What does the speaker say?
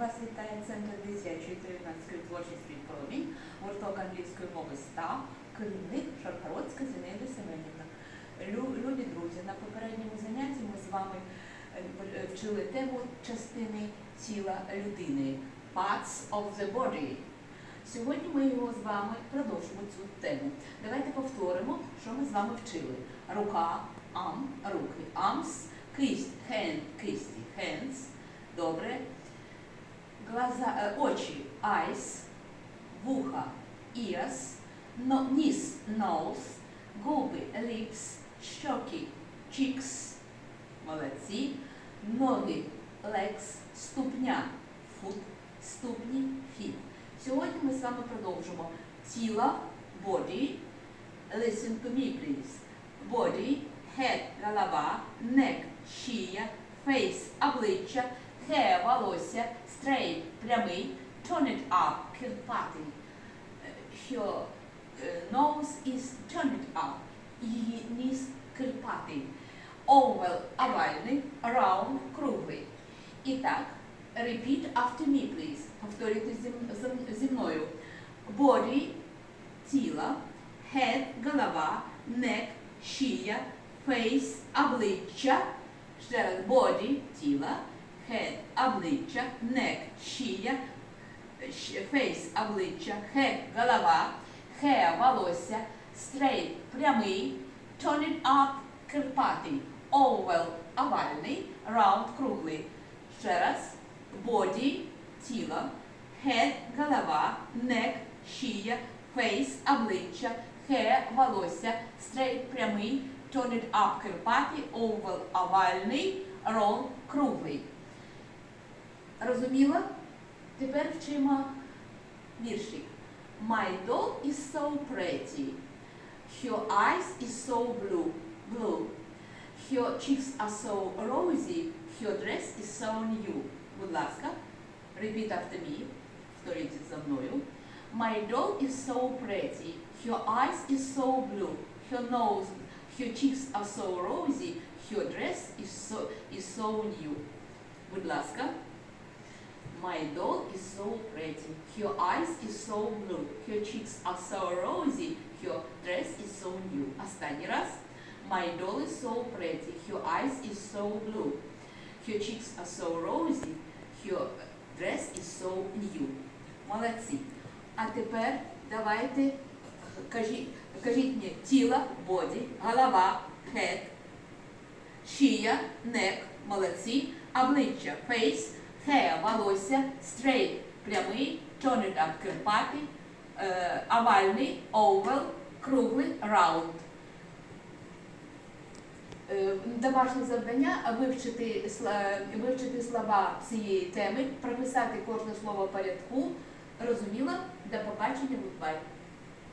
Вас вітає Центр дитячої та юнацької творчості промінь, гурток англійської мови СТА, керівник Шаргородська Зінаїда Семенівна. Лю- Любі друзі, на попередньому занятті ми з вами е, вчили тему частини тіла людини Parts of the body. Сьогодні ми його з вами продовжимо цю тему. Давайте повторимо, що ми з вами вчили. Рука, ам, руки, arms, кисть, hand, кисті, hands. Добре. Глаза, е, очі, eyes, вуха, ears, ніс, nose, губи, lips, щоки, cheeks, молодці, ноги, legs, ступня, foot, ступні, feet. Сьогодні ми з вами продовжимо тіло, body, listen to me, please. Body, head, голова, neck, шия, face, обличчя, hair, волосся, straight, прямий, turn it up, кирпатий. Е, nose is turn it up, її ніс кирпатий. Oval, овальний, round, круглий. І так, repeat after me, please. Повторюйте зі мною. Body, тіло, head, голова, neck, шия, face, обличчя. Ще раз, body, тіло, head, обличчя, neck, шия, face, обличчя, head, голова, hair, волосся, straight, прямий, turn it up, кирпатий, oval, овальний, round, круглий. Ще раз, body, тіло, head, голова, neck, шия, face, обличчя, hair, волосся, straight, прямий, turn it up, кирпатий, oval, овальний, round, круглий. Розуміло? Тепер вчимо віршик. My doll is so pretty. Her eyes is so blue. blue. Her cheeks are so rosy. Her dress is so new. Будь ласка, repeat after me. Повторіть за мною. My doll is so pretty. Her eyes is so blue. Her nose, her cheeks are so rosy. Her dress is so is so new. Будь ласка. My doll is so pretty. Her eyes is so blue. Her cheeks are so rosy. Her dress is so new. Останній раз. My doll is so pretty. Her eyes is so blue. Her cheeks are so rosy. Her dress is so new. Молодці. А тепер давайте кажіть, кажіть мені тіло, body, голова, head, шия, neck, молодці, обличчя, face, Hair, волосся, straight, прямий, turn it up, кирпатий, е, овальний, oval, круглий, round. Е, Домашнє завдання вивчити, вивчити слова цієї теми, прописати кожне слово в порядку. Розуміло? До побачення, goodbye.